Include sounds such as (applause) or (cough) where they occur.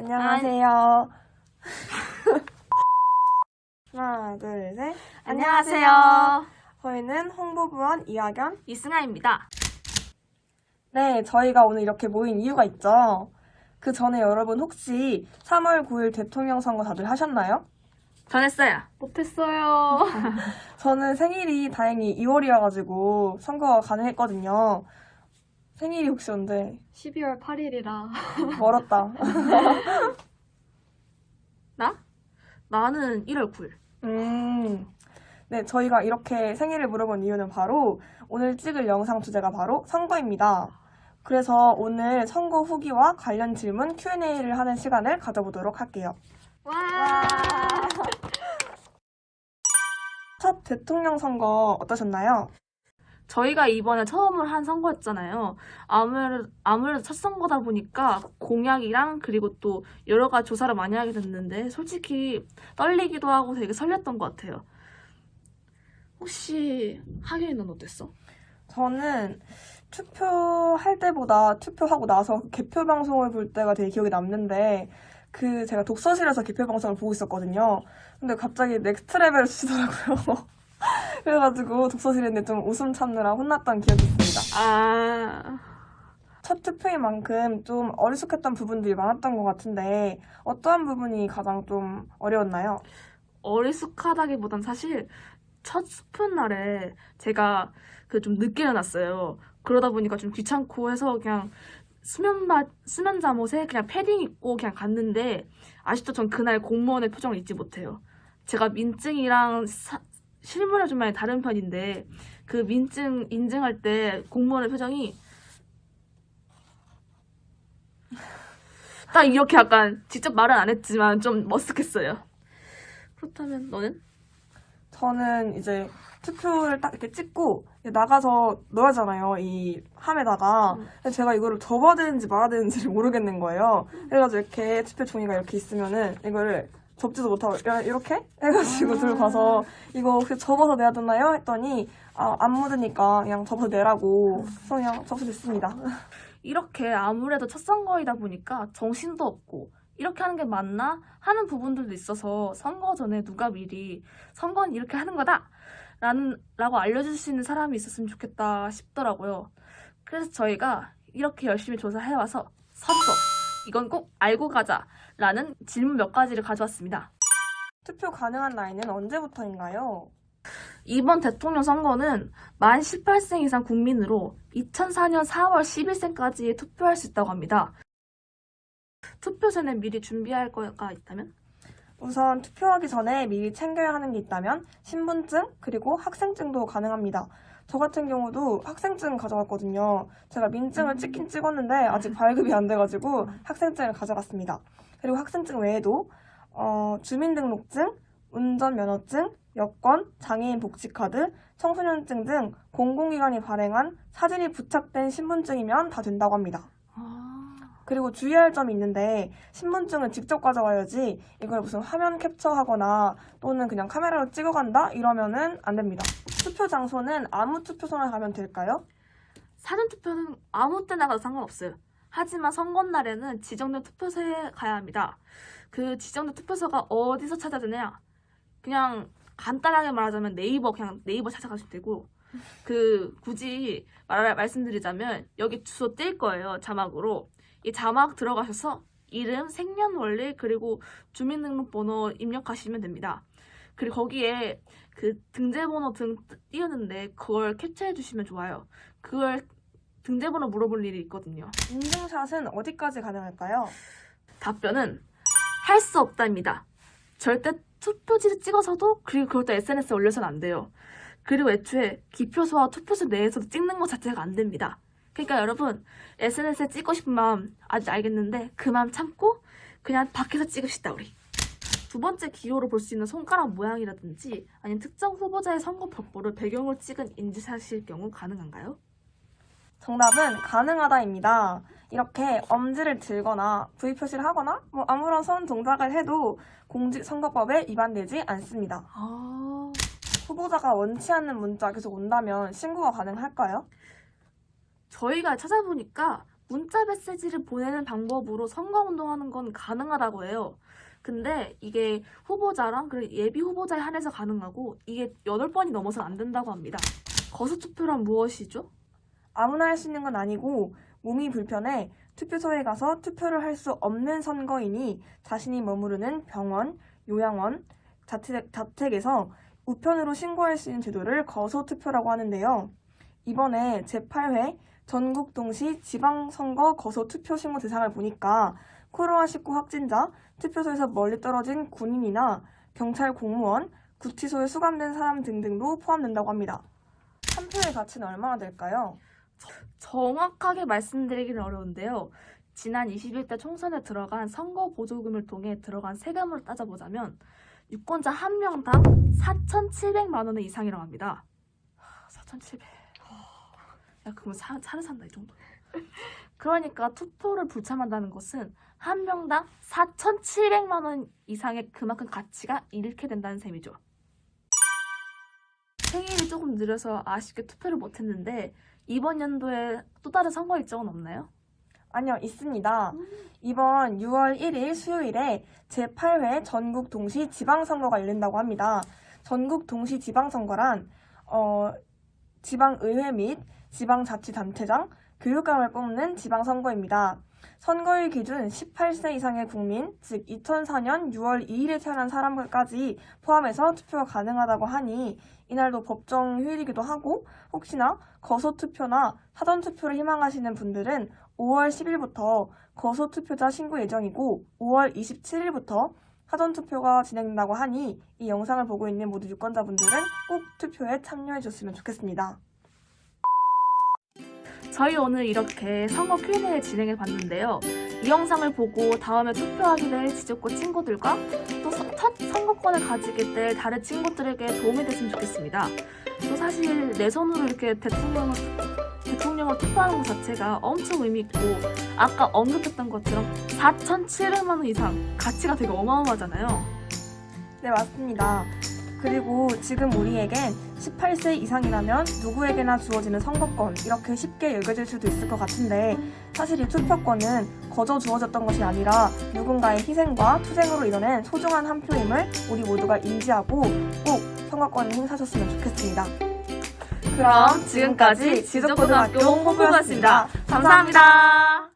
안녕하세요. (laughs) 하나, 둘, 셋. 안녕하세요. 저희는 홍보부원 이학연. 이승아입니다. 네, 저희가 오늘 이렇게 모인 이유가 있죠. 그 전에 여러분 혹시 3월 9일 대통령 선거 다들 하셨나요? 전 했어요. 못했어요. (laughs) 저는 생일이 다행히 2월이어가지고 선거가 가능했거든요. 생일이 혹시 언제? 12월 8일이라 멀었다. (laughs) 나? 나는 1월 9일. 음, 네, 저희가 이렇게 생일을 물어본 이유는 바로 오늘 찍을 영상 주제가 바로 선거입니다. 그래서 오늘 선거 후기와 관련 질문 Q&A를 하는 시간을 가져보도록 할게요. 와. 첫 대통령 선거 어떠셨나요? 저희가 이번에 처음으로 한 선거였잖아요. 아무래도, 아무래도 첫 선거다 보니까 공약이랑 그리고 또 여러 가지 조사를 많이 하게 됐는데 솔직히 떨리기도 하고 되게 설렜던 것 같아요. 혹시 하경이는 어땠어? 저는 투표할 때보다 투표하고 나서 개표 방송을 볼 때가 되게 기억에 남는데 그 제가 독서실에서 개표 방송을 보고 있었거든요. 근데 갑자기 넥스트 레벨을 (laughs) 주시더라고요. 그래가지고 독서실에 있는데 좀 웃음 참느라 혼났던 기억이 있습니다. 아, 첫 투표인 만큼 좀 어리숙했던 부분들이 많았던 것 같은데 어떠한 부분이 가장 좀 어려웠나요? 어리숙하다기보단 사실 첫 투표 날에 제가 그 좀 늦게 일어났어요. 그러다 보니까 좀 귀찮고 해서 그냥 수면 바, 수면 잠옷에 그냥 패딩 입고 그냥 갔는데 아직도 전 그날 공무원의 표정을 잊지 못해요. 제가 민증이랑 사- 실물을 좀 많이 다른 편인데 그 민증 인증할 때 공무원의 표정이 딱 이렇게 약간 직접 말은 안 했지만 좀 머쓱했어요. 그렇다면 너는? 저는 이제 투표를 딱 이렇게 찍고 나가서 넣어야잖아요 이 함에다가 음. 제가 이거를 접어야 되는지 말아야 되는지를 모르겠는 거예요 그래가지고 이렇게 투표 종이가 이렇게 있으면은 이거를 접지도 못하고 이렇게- 이렇게 해가지고 아. 들고 가서 이거 혹시 접어서 내야 되나요? 했더니 아, 안 묻으니까 그냥 접어서 내라고 그래서 그냥 접어서 냈습니다 이렇게 아무래도 첫 선거이다 보니까 정신도 없고 이렇게 하는 게 맞나 하는 부분들도 있어서 선거 전에 누가 미리 선거는 이렇게 하는 거다 라는 라고 알려줄 수 있는 사람이 있었으면 좋겠다 싶더라고요. 그래서 저희가 이렇게 열심히 조사해 와서 선거 이건 꼭 알고 가자라는 질문 몇 가지를 가져왔습니다. 투표 가능한 나이는 언제부터인가요? 이번 대통령 선거는 만 18세 이상 국민으로 2004년 4월 10일생까지 투표할 수 있다고 합니다. 투표 전에 미리 준비할 거가 있다면? 우선 투표하기 전에 미리 챙겨야 하는 게 있다면 신분증 그리고 학생증도 가능합니다. 저 같은 경우도 학생증 가져갔거든요. 제가 민증을 찍긴 찍었는데 아직 발급이 안 돼가지고 학생증을 가져갔습니다. 그리고 학생증 외에도 어, 주민등록증, 운전면허증, 여권, 장애인 복지카드, 청소년증 등 공공기관이 발행한 사진이 부착된 신분증이면 다 된다고 합니다. 그리고 주의할 점이 있는데 신분증을 직접 가져가야지 이걸 무슨 화면 캡처하거나 또는 그냥 카메라로 찍어간다 이러면은 안 됩니다. 투표 장소는 아무 투표소나 가면 될까요? 사전 투표는 아무 때나 가도 상관없어요. 하지만 선거 날에는 지정된 투표소에 가야 합니다. 그 지정된 투표소가 어디서 찾아야 되냐? 그냥 간단하게 말하자면 네이버 그냥 네이버 찾아가시면 되고 그 굳이 말, 말씀드리자면 여기 주소 뜰 거예요 자막으로 이 자막 들어가셔서 이름, 생년월일 그리고 주민등록번호 입력하시면 됩니다. 그리고 거기에 그 등재번호 등 띄우는데 그걸 캡처해 주시면 좋아요. 그걸 등재번호 물어볼 일이 있거든요. 인증샷은 어디까지 가능할까요? 답변은 할 수 없다입니다. 절대 투표지를 찍어서도 그리고 그것도 SNS에 올려서는 안 돼요. 그리고 애초에 기표소와 투표소 내에서도 찍는 것 자체가 안 됩니다. 그러니까 여러분 SNS에 찍고 싶은 마음 아직 알겠는데 그 마음 참고 그냥 밖에서 찍읍시다 우리. 두 번째 기호로 볼 수 있는 손가락 모양이라든지 아니면 특정 후보자의 선거 벽보를 배경으로 찍은 인증샷일 경우 가능한가요? 정답은 가능하다입니다. 이렇게 엄지를 들거나 V 표시를 하거나 뭐 아무런 손 동작을 해도 공직선거법에 위반되지 않습니다. 아... 후보자가 원치 않는 문자 계속 온다면 신고가 가능할까요? 저희가 찾아보니까 문자 메시지를 보내는 방법으로 선거운동하는 건 가능하다고 해요. 근데 이게 후보자랑 그리고 예비 후보자에 한해서 가능하고 이게 8번이 넘어서는 안 된다고 합니다. 거수투표란 무엇이죠? 아무나 할 수 있는 건 아니고 몸이 불편해 투표소에 가서 투표를 할 수 없는 선거인이 자신이 머무르는 병원, 요양원, 자택, 자택에서 우편으로 신고할 수 있는 제도를 거소투표라고 하는데요. 이번에 제8회 전국 동시 지방선거 거소 투표 신고 대상을 보니까 코로나19 확진자, 투표소에서 멀리 떨어진 군인이나 경찰 공무원, 구치소에 수감된 사람 등등도 포함된다고 합니다. 한 표의 가치는 얼마나 될까요? 정확하게 말씀드리기는 어려운데요. 지난 21대 총선에 들어간 선거 보조금을 통해 들어간 세금으로 따져보자면 유권자 한 명당 4,700만 원 이상이라고 합니다. 4,700. 야, 그럼 사, 차를 산다, 이 정도. (laughs) 그러니까 투표를 불참한다는 것은 한 명당 4,700만 원 이상의 그만큼 가치가 잃게 된다는 셈이죠. 생일이 조금 느려서 아쉽게 투표를 못했는데 이번 연도에 또 다른 선거 일정은 없나요? 아니요, 있습니다. 이번 6월 1일 수요일에 제8회 전국 동시 지방선거가 열린다고 합니다. 전국 동시 지방선거란, 어, 지방의회 및 지방자치단체장, 교육감을 뽑는 지방선거입니다. 선거일 기준 18세 이상의 국민, 즉 2004년 6월 2일에 태어난 사람까지 포함해서 투표가 가능하다고 하니 이날도 법정 휴일이기도 하고 혹시나 거소투표나 사전투표를 희망하시는 분들은 5월 10일부터 거소투표자 신고 예정이고 5월 27일부터 사전 투표가 진행된다고 하니 이 영상을 보고 있는 모두 유권자분들은 꼭 투표에 참여해 줬으면 좋겠습니다. 저희 오늘 이렇게 선거 Q&A 진행해 봤는데요. 이 영상을 보고 다음에 투표하게 될 지적고 친구들과 또 첫 선거권을 가지게 될 다른 친구들에게 도움이 됐으면 좋겠습니다. 또 사실 내 손으로 이렇게 대통령을 대통령을 투표하는 것 자체가 엄청 의미 있고 아까 언급했던 것처럼 4,700만 원 이상 가치가 되게 어마어마하잖아요. 네, 맞습니다. 그리고 지금 우리에겐 18세 이상이라면 누구에게나 주어지는 선거권 이렇게 쉽게 여겨질 수도 있을 것 같은데 사실 이 투표권은 거저 주어졌던 것이 아니라 누군가의 희생과 투쟁으로 이뤄낸 소중한 한 표임을 우리 모두가 인지하고 꼭 선거권을 행사하셨으면 좋겠습니다. 그럼 지금까지 지적고등학교 홍보부였습니다. 감사합니다.